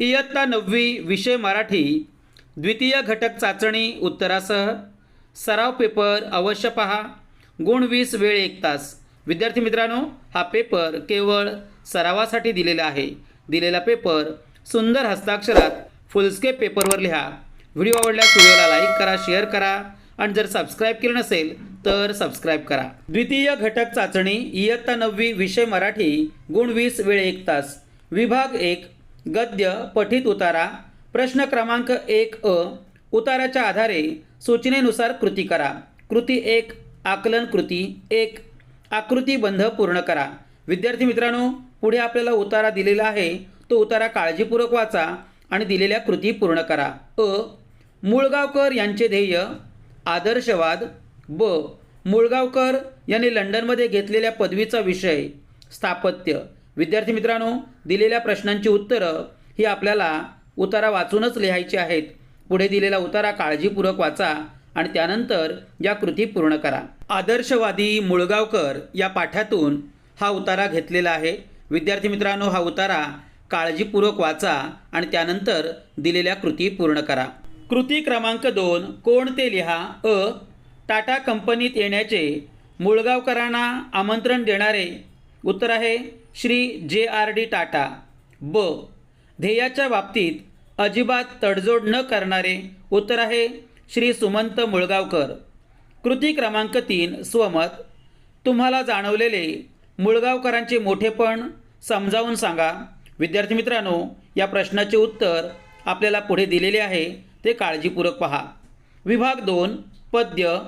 इयत्ता नववी विषय मराठी द्वितीय घटक चाचणी उत्तरासह सराव पेपर अवश्य पहा. गुण वीस वेळ एक तास. विद्यार्थी मित्रांनो हा पेपर केवळ सरावासाठी दिलेला आहे. दिलेला पेपर सुंदर हस्ताक्षरात फुलस्केप पेपरवर लिहा. व्हिडिओ आवडल्यास व्हिडिओला लाईक करा शेअर करा आणि जर सबस्क्राईब केलं नसेल तर सबस्क्राईब करा. द्वितीय घटक चाचणी इयत्ता नववी विषय मराठी गुण वीस वेळ एक तास. विभाग एक गद्य पठित उतारा. प्रश्न क्रमांक एक अ. उताराच्या आधारे सूचनेनुसार कृती करा. कृती एक आकलन कृती एक. आकृतीबंध पूर्ण करा. विद्यार्थी मित्रांनो पुढे आपल्याला उतारा दिलेला आहे. तो उतारा काळजीपूर्वक वाचा आणि दिलेल्या कृती पूर्ण करा. अ. मुळगावकर यांचे ध्येय. आदर्शवाद. ब. मुळगावकर यांनी लंडनमध्ये घेतलेल्या पदवीचा विषय. स्थापत्य. विद्यार्थी मित्रांनो दिलेल्या प्रश्नांची उत्तरं ही आपल्याला उतारा वाचूनच लिहायची आहेत. पुढे दिलेला उतारा काळजीपूर्वक वाचा आणि त्यानंतर या कृती पूर्ण करा. आदर्शवादी मुळगावकर या पाठातून हा उतारा घेतलेला आहे. विद्यार्थी मित्रांनो हा उतारा काळजीपूर्वक वाचा आणि त्यानंतर दिलेल्या कृती पूर्ण करा. कृती क्रमांक दोन कोण ते लिहा? अ. टाटा कंपनीत येण्याचे मुळगावकरांना आमंत्रण देणारे. उत्तर आहे श्री जे आर डी टाटा. ब. ध्येयाच्या बाबतीत अजिबात तडजोड न करणारे उत्तर आहे श्री सुमंत मुळगावकर. कृती क्रमांक तीन स्वमत. तुम्हाला जाणवलेले मुळगावकरांचे मोठेपण समजावून सांगा. विद्यार्थी मित्रांनो या प्रश्नाचे उत्तर आपल्याला पुढे दिलेले आहे ते काळजीपूर्वक पहा. विभाग दोन पद्य.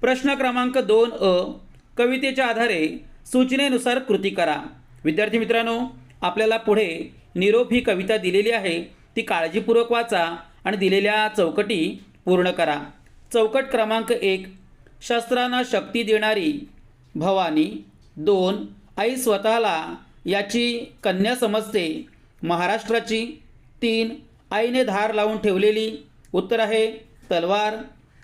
प्रश्न क्रमांक दोन अ. कवितेच्या आधारे सूचनेनुसार कृती करा. विद्यार्थी मित्रांनो आपल्याला पुढे निरोप ही कविता दिलेली आहे. ती काळजीपूर्वक वाचा आणि दिलेल्या चौकटी पूर्ण करा. चौकट क्रमांक एक शस्त्रांना शक्ती देणारी भवानी. दोन आई स्वतःला याची कन्या समजते महाराष्ट्राची. तीन आईने धार लावून ठेवलेली. उत्तर आहे तलवार.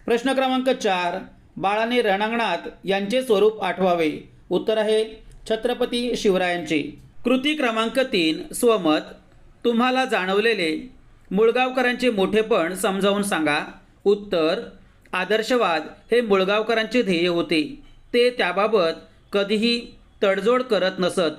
प्रश्न क्रमांक चार बाळाने रणांगणात यांचे स्वरूप आठवावे. उत्तर आहे छत्रपती शिवरायांचे. कृती क्रमांक तीन स्वमत. तुम्हाला जाणवलेले मुळगावकरांचे मोठेपण समजावून सांगा. उत्तर आदर्शवाद हे मुळगावकरांचे ध्येय होते. ते त्याबाबत कधीही तडजोड करत नसत.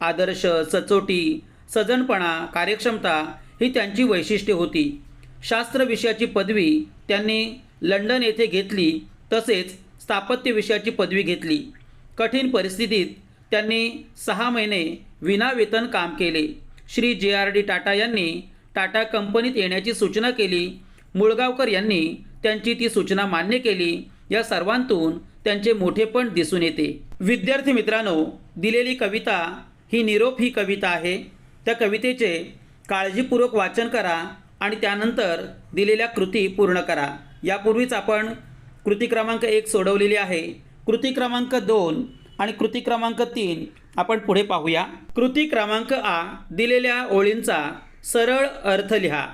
आदर्श सचोटी सजनपणा कार्यक्षमता ही त्यांची वैशिष्ट्ये होती. शास्त्र विषयाची पदवी त्यांनी लंडन येथे घेतली तसेच स्थापत्य विषयाची पदवी घेतली. कठीण परिस्थितीत त्यांनी सहा महिने विनावेतन काम केले. श्री जे आर डी टाटा यांनी टाटा कंपनीत येण्याची सूचना केली. मुळगावकर यांनी त्यांची ती सूचना मान्य केली. या सर्वांतून त्यांचे मोठेपण दिसून येते. विद्यार्थी मित्रांनो दिलेली कविता ही निरोप ही कविता आहे. त्या कवितेचे काळजीपूर्वक वाचन करा आणि त्यानंतर दिलेल्या कृती पूर्ण करा. यापूर्वीच आपण कृती क्रमांक एक सोडवलेली आहे. कृती क्रमांक दोन आणि कृती क्रमांक तीन आपण पुढे पाहूया. कृती क्रमांक आ दिलेल्या ओळींचा सरळ अर्थ लिहा.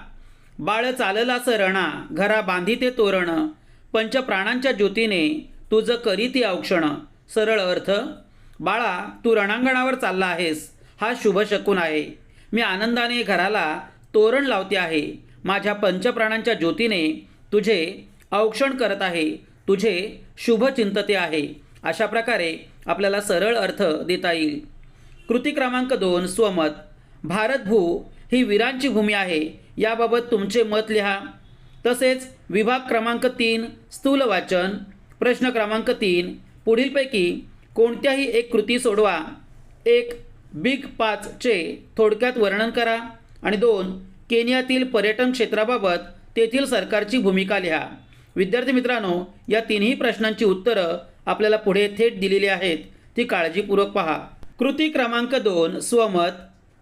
बाळ चालला सरणा घरा बांधिते तोरण पंचप्राणांच्या ज्योतीने तुझं करी ती औक्षण. सरळ अर्थ बाळा तू रणांगणावर चालला आहेस हा शुभ शकून आहे. मी आनंदाने घराला तोरण लावते आहे. माझ्या पंचप्राणांच्या ज्योतीने तुझे औक्षण करत आहे. तुझे शुभ चिंतते आहे. अशा प्रकारे आपल्याला सरळ अर्थ देता येईल. कृती क्रमांक दोन स्वमत. भारतभू ही वीरांची भूमी आहे. याबाबत तुमचे मत लिहा. तसेच विभाग क्रमांक तीन स्थूल वाचन. प्रश्न क्रमांक तीन पुढीलपैकी कोणत्याही एक कृती सोडवा. एक बिग पाचचे थोडक्यात वर्णन करा. आणि दोन केनियातील पर्यटन क्षेत्राबाबत तेथील सरकारची भूमिका लिहा. विद्यार्थी मित्रांनो या तिन्ही प्रश्नांची उत्तरं आपल्याला पुढे थेट दिलेली आहेत ती काळजीपूर्वक पहा. कृती क्रमांक दोन स्वमत.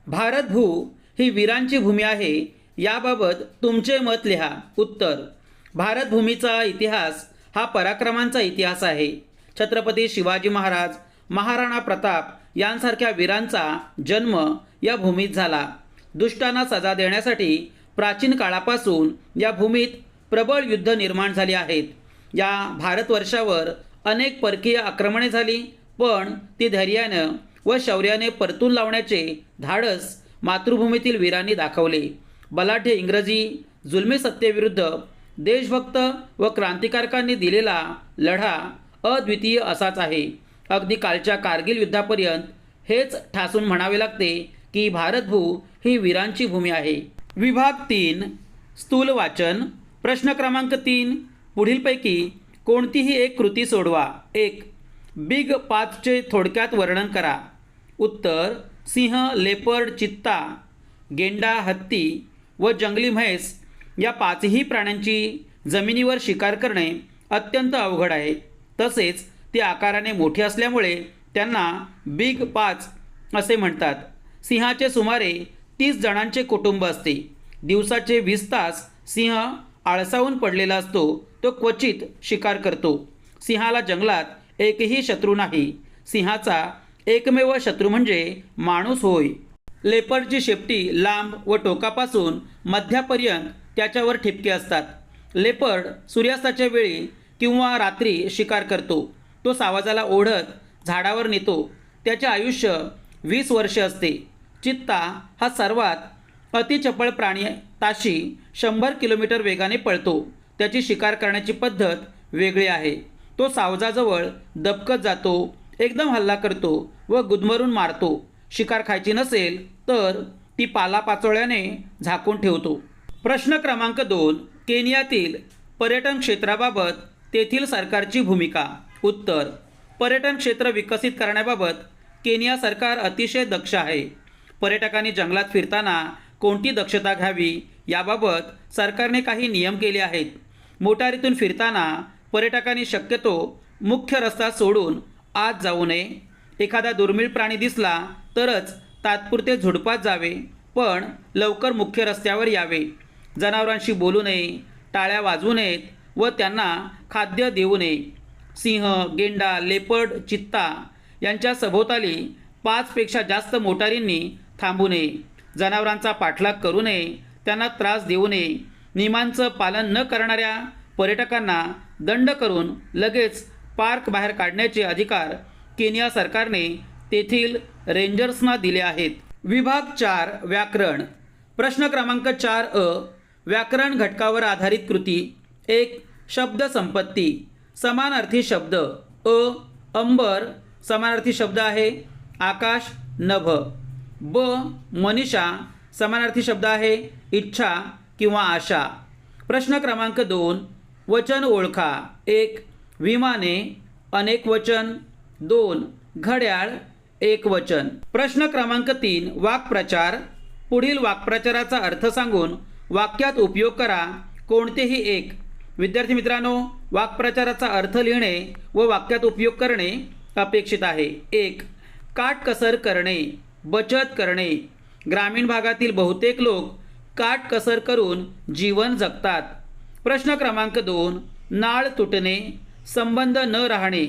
भारतभू ही वीरांची भूमी आहे याबाबत तुमचे मत लिहा. उत्तर. भारतभूमीचा इतिहास हा पराक्रमांचा इतिहास आहे. छत्रपती शिवाजी महाराज महाराणा प्रताप यांसारख्या वीरांचा जन्म या भूमीत झाला. दुष्टांना सजा देण्यासाठी प्राचीन काळापासून या भूमीत प्रबळ युद्ध निर्माण झाली आहेत. या भारतवर्षावर अनेक परकीय आक्रमणे झाली पण ती धैर्यानं व शौर्याने परतून लावण्याचे धाडस मातृभूमीतील वीरांनी दाखवले. बलाढ्य इंग्रजी जुलमी सत्तेविरुद्ध देशभक्त व क्रांतिकारकांनी दिलेला लढा अद्वितीय असाच आहे. अगदी कालच्या कारगिल युद्धापर्यंत हेच ठासून म्हणावे लागते की भारतभू ही वीरांची भूमी आहे. विभाग तीन स्थूल वाचन प्रश्न क्रमांक तीन पुढीलपैकी कोणतीही एक कृती सोडवा. एक बिग पाचचे थोडक्यात वर्णन करा. उत्तर सिंह लेपर्ड चित्ता गेंडा हत्ती व जंगली म्हैस या पाचही प्राण्यांची जमिनीवर शिकार करणे अत्यंत अवघड आहे. तसेच ते आकाराने मोठी असल्यामुळे त्यांना बिग पाच असे म्हणतात. सिंहाचे सुमारे तीस जणांचे कुटुंब असते. दिवसाचे वीस तास सिंह आळसावून पडलेला असतो तो क्वचित शिकार करतो. सिंहाला जंगलात एकही शत्रू नाही. सिंहाचा एकमेव शत्रू म्हणजे माणूस होय. लेपरची शेपटी लांब व टोकापासून मध्यापर्यंत त्याच्यावर ठिपके असतात. लेपर्ड सूर्यास्ताच्या वेळी किंवा रात्री शिकार करतो. तो सावाजाला ओढत झाडावर नेतो. त्याचे आयुष्य वीस वर्षे असते. चित्ता हा सर्वात अतिचपळ प्राणी ताशी शंभर किलोमीटर वेगाने पळतो. त्याची शिकार करण्याची पद्धत वेगळी आहे. तो सावजाजवळ दबकत जातो एकदम हल्ला करतो व गुदमरून मारतो. शिकार खायची नसेल तर ती पालापाचोळ्याने झाकून ठेवतो. प्रश्न क्रमांक दोन केनियातील पर्यटन क्षेत्राबाबत तेथील सरकारची भूमिका. उत्तर पर्यटन क्षेत्र विकसित करण्याबाबत केनिया सरकार अतिशय दक्ष आहे. पर्यटकांनी जंगलात फिरताना कोणती दक्षता घ्यावी याबाबत सरकारने काही नियम केले आहेत. मोटारीतून फिरताना पर्यटकांनी शक्यतो मुख्य रस्ता सोडून आत जाऊ नये. एखादा दुर्मिळ प्राणी दिसला तरच तात्पुरते झुडपात जावे पण लवकर मुख्य रस्त्यावर यावे. जनावरांशी बोलू नये टाळ्या वाजवू नयेत व त्यांना खाद्य देऊ नये. सिंह गेंडा लेपर्ड चित्ता यांच्या सभोवताली पाचपेक्षा जास्त मोटारींनी थांबू नये. जनावरांचा पाठलाग करू नये त्यांना त्रास देऊ नये. नियमांचं पालन न करणाऱ्या पर्यटकांना दंड करून लगेच पार्क बाहेर काढण्याचे अधिकार केनिया सरकारने तेथील रेंजर्सना दिले आहेत. विभाग चार व्याकरण. प्रश्न क्रमांक चार अ व्याकरण घटकावर आधारित कृती. एक शब्द संपत्ती. समानार्थी शब्द. अ अंबर. समानार्थी शब्द आहे आकाश नभ. ब मनीषा समानार्थी शब्द आहे इच्छा किंवा आशा. प्रश्न क्रमांक दोन वचन ओळखा. एक विमाने. अनेक वचन. दोन घड्याळ. एक वचन. प्रश्न क्रमांक तीन वाक्प्रचार. पुढील वाक्प्रचाराचा अर्थ सांगून वाक्यात उपयोग करा. कोणतेही एक. विद्यार्थी मित्रांनो वाक्प्रचाराचा अर्थ लिहिणे व वाक्यात उपयोग करणे अपेक्षित आहे. एक काटकसर करणे. बचत करणे. ग्रामीण भागातील बहुतेक लोक काटकसर करून जीवन जगतात. प्रश्न क्रमांक दोन नाळ तुटणे संबंध न राहणे.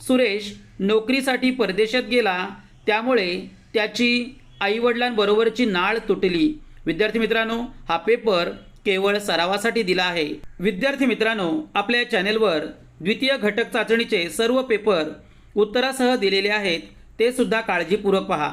सुरेश नोकरीसाठी परदेशात गेला त्यामुळे त्याची आईवडिलांबरोबरची नाळ तुटली. विद्यार्थी मित्रांनो हा पेपर केवळ सरावासाठी दिला आहे. विद्यार्थी मित्रांनो आपल्या चॅनेलवर द्वितीय घटक चाचणीचे सर्व पेपर उत्तरासह दिलेले आहेत ते सुद्धा काळजीपूर्वक पहा.